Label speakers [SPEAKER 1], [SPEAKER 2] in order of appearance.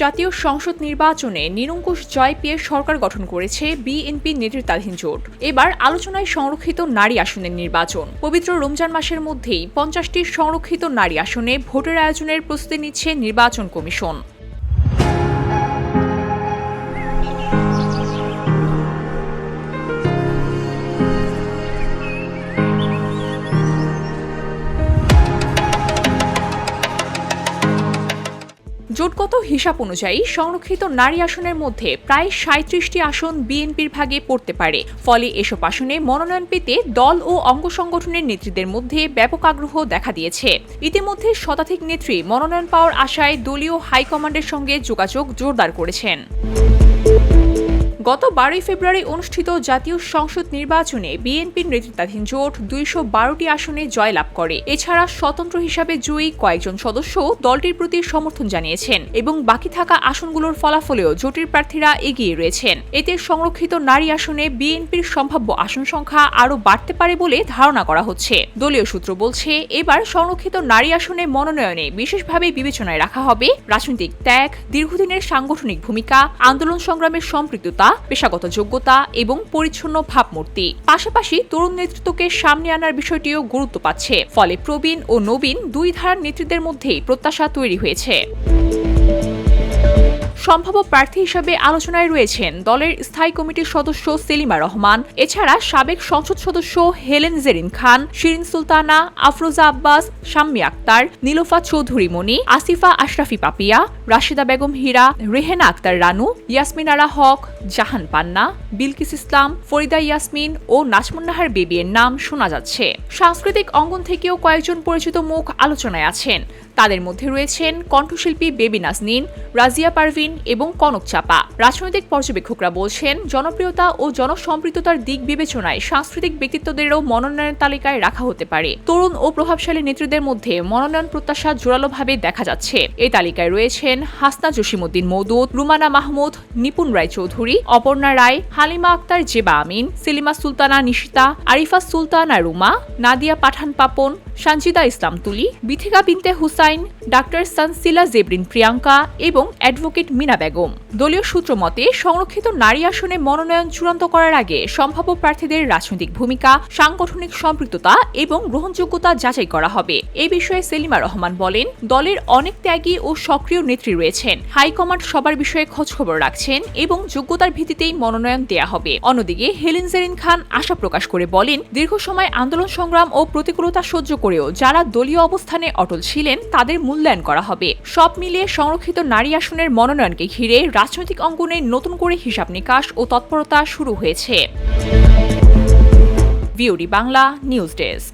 [SPEAKER 1] জাতীয় সংসদ নির্বাচনে নিরঙ্কুশ জয় পেয়ে সরকার গঠন করেছে বিএনপি নেতৃত্বাধীন জোট। এবার আলোচনায় সংরক্ষিত নারী আসনের নির্বাচন। পবিত্র রমজান মাসের মধ্যেই পঞ্চাশটি সংরক্ষিত নারী আসনে ভোটের আয়োজনের প্রস্তুতি নিচ্ছে নির্বাচন কমিশন। জোটগত হিসাব অনুযায়ী সংরক্ষিত নারী আসনের মধ্যে প্রায় সাঁত্রিশটি আসন বিএনপির ভাগে পড়তে পারে। ফলে এসব আসনে মনোনয়ন পেতে দল ও অঙ্গ সংগঠনের নেত্রীদের মধ্যে ব্যাপক আগ্রহ দেখা দিয়েছে। ইতিমধ্যে শতাধিক নেত্রী মনোনয়ন পাওয়ার আশায় দলীয় হাইকমান্ডের সঙ্গে যোগাযোগ জোরদার করেছেন। গত বারোই ফেব্রুয়ারি অনুষ্ঠিত জাতীয় সংসদ নির্বাচনে বিএনপির নেতৃত্বাধীন জোট দুইশো বারোটি আসনে জয়লাভ করে। এছাড়া স্বতন্ত্র হিসাবে জয়ী কয়েকজন সদস্য দলটির প্রতি সমর্থন জানিয়েছেন এবং বাকি থাকা আসনগুলোর ফলাফলেও জোটের প্রার্থীরা এগিয়ে রয়েছেন। এতে সংরক্ষিত নারী আসনে বিএনপির সম্ভাব্য আসন সংখ্যা আরও বাড়তে পারে বলে ধারণা করা হচ্ছে। দলীয় সূত্র বলছে, এবার সংরক্ষিত নারী আসনে মনোনয়নে বিশেষভাবে বিবেচনায় রাখা হবে রাজনৈতিক ত্যাগ, দীর্ঘদিনের সাংগঠনিক ভূমিকা, আন্দোলন সংগ্রামের সম্পৃক্ততা পেশাগত যোগ্যতা এবং পরিচ্ছন্ন ভাবমূর্তি। পাশাপাশি তরুণ নেতৃত্বকে সামনে আনার বিষয়টিও গুরুত্ব পাচ্ছে। ফলে প্রবীণ ও নবীন দুই ধারার নেতৃত্বের মধ্যেই প্রত্যাশা তৈরি হয়েছে। সম্ভাব্য প্রার্থী হিসাবে আলোচনায় রয়েছেন দলের স্থায়ী কমিটির সদস্য সেলিমা রহমান। এছাড়া সাবেক সংসদ সদস্য হেলেন জেরিন খান, শিরিন সুলতানা, আফরোজা আব্বাস, শাম্মী আক্তার, নীলোফা চৌধুরী মণি, আসিফা আশরাফি পাপিয়া, রাশিদা বেগম হীরা, রেহেনা আক্তার রানু, ইয়াসমিন আরা হক, জাহান পান্না, বিলকিস ইসলাম, ফরিদা ইয়াসমিন ও নাজমুন্নাহার বেবির নাম শোনা যাচ্ছে। সাংস্কৃতিক অঙ্গন থেকেও কয়েকজন পরিচিত মুখ আলোচনায় আছেন। তাদের মধ্যে রয়েছেন কণ্ঠশিল্পী বেবি নাজনীন, রাজিয়া পারভিন এবং কনক চাপা। রাজনৈতিক পর্যবেক্ষকরা বলছেন, জনপ্রিয়তা ও জনসম্পৃক্ততার দিক বিবেচনায় সাংস্কৃতিক ব্যক্তিত্বদেরও মনোনয়নের তালিকায় রাখা হতে পারে। তরুণ ও প্রভাবশালী নেতৃত্বের মধ্যে মনোনয়ন প্রত্যাশা জোরালোভাবে দেখা যাচ্ছে। এই তালিকায় রয়েছেন হাসনা জসিমুদ্দিন মৌদুদ রুমানা মাহমুদ, নিপুণ রায় চৌধুরী অপর্ণা রায়, হালিমা আক্তার জেবা আমিন, সেলিমা সুলতানা নিশিতা, আরিফা সুলতানা রুমা, নাদিয়া পাঠান পাপন সঞ্জিদা ইসলাম তুলি, বিথিকা বিনতে হুসাইন, ডাক্তার সানসিলা জেবরিন প্রিয়াঙ্কা এবং অ্যাডভোকেট মিনা বেগম। দলীয় সূত্র মতে, সংরক্ষিত নারী আসনে মনোনয়ন চূড়ান্ত করার আগে সম্ভাব্য প্রার্থীদের রাজনৈতিক ভূমিকা, সাংগঠনিক সম্পৃক্ততা এবং গ্রহণযোগ্যতা যাচাই করা হবে। এ বিষয়ে সেলিমা রহমান বলেন, দলের অনেক ত্যাগী ও সক্রিয় নেত্রী রয়েছেন। হাইকমান্ড সবার বিষয়ে খোঁজখবর রাখছেন এবং যোগ্যতার ভিত্তিতেই মনোনয়ন দেয়া হবে। অন্যদিকে হেলেন জেরিন খান আশা প্রকাশ করে বলেন, দীর্ঘ সময় আন্দোলন সংগ্রাম ও প্রতিকূলতা সহ্য করেও যারা দলীয় অবস্থানে অটল ছিলেন, তাদের মূল্যায়ন করা হবে। সব মিলিয়ে সংরক্ষিত নারী আসনের মনোনয়নকে ঘিরে রাজনৈতিক অঙ্গনে নতুন করে হিসাব নিকাশ ও তৎপরতা শুরু হয়েছে। Bangla, news desk.